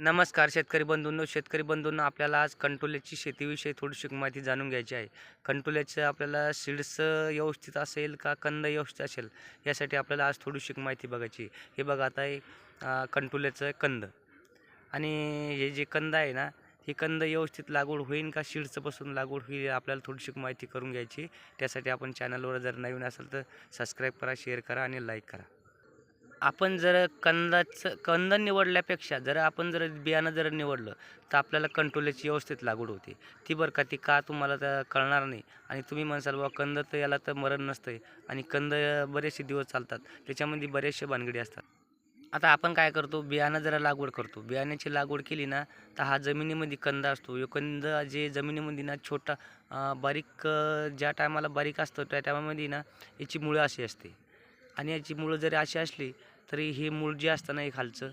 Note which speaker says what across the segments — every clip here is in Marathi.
Speaker 1: नमस्कार शेतकरी बंधूंनो शेतकरी बंधूंनो आपल्याला आज कंटोल्याची शेतीविषयी थोडीशी माहिती जाणून घ्यायची आहे. कंटोल्याचं आपल्याला सीड्स व्यवस्थित असेल का कंद व्यवस्थित असेल यासाठी आपल्याला आज थोडीशी माहिती बघायची हे बघा आता हे कंटोल्याचं कंद. आणि हे जे कंद आहे ना ही कंद व्यवस्थित लागवड होईल का सीड्सपासून लागवड होईल आपल्याला थोडीशी माहिती करून घ्यायची त्यासाठी आपण चॅनलवर जर नवीन असेल तर सबस्क्राईब करा शेअर करा आणि लाईक करा. आपण जर कंदाचं कंद निवडल्यापेक्षा जर आपण जर बियाणं जर निवडलं तर आपल्याला कंटोल्याची व्यवस्थित लागवड होते. ती बरं का ती का तुम्हाला तर कळणार नाही. आणि तुम्ही म्हणसाल बाबा कंद तर याला तर मरण नसतं आणि कंद बरेचसे दिवस चालतात. त्याच्यामध्ये बरेचसे भानगडी असतात. आता आपण काय करतो? बियाणं जरा लागवड करतो. बियाण्याची लागवड केली ना तर हा जमिनीमध्ये कंद असतो. यो कंद जे जमिनीमध्ये ना छोटा बारीक ज्या टायमाला बारीक असतं त्या टायमामध्ये ना याची मुळं अशी असते. आणि याची मुळं जरी अशी असली तरी हे मूळ जे असतं ना हे खालचं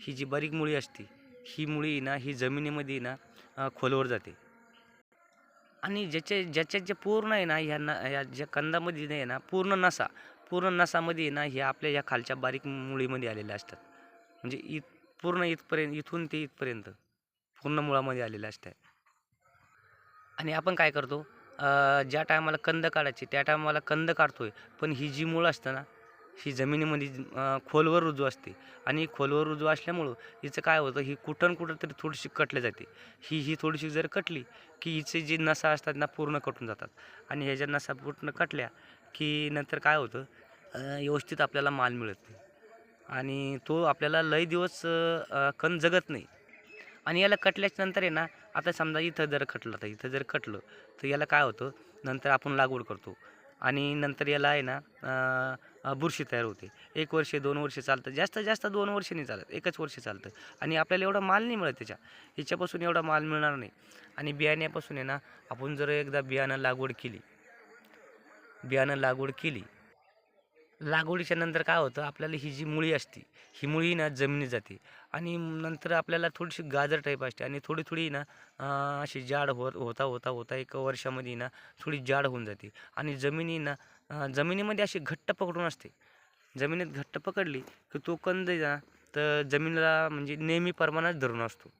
Speaker 1: ही जी बारीक मुळी असते ही मुळी ना ही जमिनीमध्ये ना खोलवर जाते. आणि ज्याच्या ज्याच्या जे पूर्ण आहे ना ह्या न या ज्या कंदामध्ये नाही ना पूर्ण नसा पूर्ण नसामध्ये ना ह्या आपल्या ह्या खालच्या बारीक मुळीमध्ये आलेल्या असतात. म्हणजे इत पूर्ण इथपर्यंत इथून ते इथपर्यंत पूर्ण मुळामध्ये आलेल्या असतात. आणि आपण काय करतो ज्या टायमाला कंद काढायचे त्या टायमाला कंद काढतोय पण ही जी मुळं असतं ना ही जमिनीमध्ये खोलवर रुजू असते. आणि खोलवर रुजू असल्यामुळं हिचं काय होतं ही कुठं कुठं तरी थोडीशी कटली जाते. ही ही थोडीशी जर कटली की हिचे जे नसा असतात ना पूर्ण कटून जातात. आणि ह्याच्या नसा पूर्ण कटल्या की नंतर काय होतं व्यवस्थित आपल्याला माल मिळत नाही. आणि तो आपल्याला लय दिवस कण जगत नाही. आणि याला कटल्याच्या नंतर आहे ना आता समजा इथं जर कटलं तर इथं जर कटलं तर याला काय होतं नंतर आपण लागवड करतो. आणि नंतर याला आहे ना बुरशी तयार होते. एक वर्ष दोन वर्ष चालतं. जास्तीत जास्त दोन वर्ष नाही चालत. एकच वर्ष चालतं. आणि आपल्याला एवढा माल नाही मिळत त्याच्या. ह्याच्यापासून एवढा माल मिळणार नाही. आणि बियाण्यापासून आहे ना आपण जर एकदा बियाणं लागवड केली बियाणं लागवड केली लागवडीच्या नंतर काय होतं आपल्याला ही जी मुळी असते ही मुळी ना जमिनीत जाते. आणि नंतर आपल्याला थोडीशी गाजर टाईप असते आणि थोडी थोडी ना अशी जाड होत होता होता होता एक वर्षामध्ये ना थोडी जाड होऊन जाते. आणि जमिनी ना जमिनीमध्ये अशी घट्ट पकडून असते. जमिनीत घट्ट पकडली की तो कंद ना तर जमिनीला म्हणजे नेहमी प्रमाणात धरून असतो.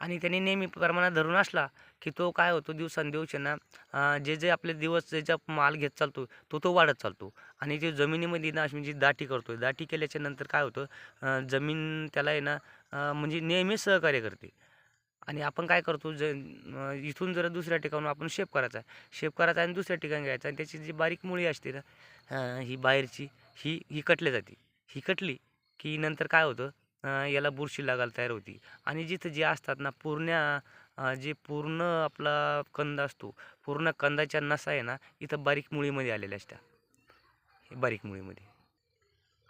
Speaker 1: आणि त्याने नेहमी प्रमाणात धरून असला की तो काय होतो दिवसांदिवस आहे ना जे जे आपले दिवस ज्याचा माल घेत चालतो तो तो वाढत चालतो. आणि ते जमिनीमध्ये ना अशी म्हणजे दाटी करतो दाटी केल्याच्यानंतर काय होतं जमीन त्याला आहे ना म्हणजे नेहमी सहकार्य करते. आणि आपण काय करतो ज इथून जर दुसऱ्या ठिकाणून आपण शेप करायचा शेप करायचा आणि दुसऱ्या ठिकाणी घ्यायचा आणि त्याची जी बारीक मुळी असते ना ही बाहेरची ही ही कटली जाते. ही कटली की नंतर काय होतं याला बुरशी लागायला तयार होती. आणि जिथं जे असतात ना पूर्ण जे पूर्ण आपला कंद असतो पूर्ण कंदाच्या नसा आहे ना इथं बारीक मुळीमध्ये आलेल्या असतात बारीक मुळीमध्ये.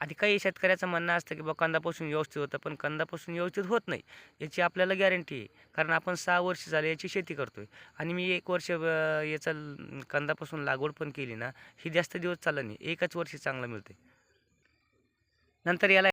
Speaker 1: आणि काही शेतकऱ्याचं म्हणणं असतं की बा कंदापासून व्यवस्थित होतं. पण कंदापासून व्यवस्थित होत नाही. याची आपल्याला गॅरंटी आहे. कारण आपण सहा वर्ष झाले याची शेती करतो आहे आणि मी एक वर्ष याचा कंदापासून लागवड पण केली ना ही जास्त दिवस चाललं नाही. एकच वर्ष चांगलं मिळते नंतर याला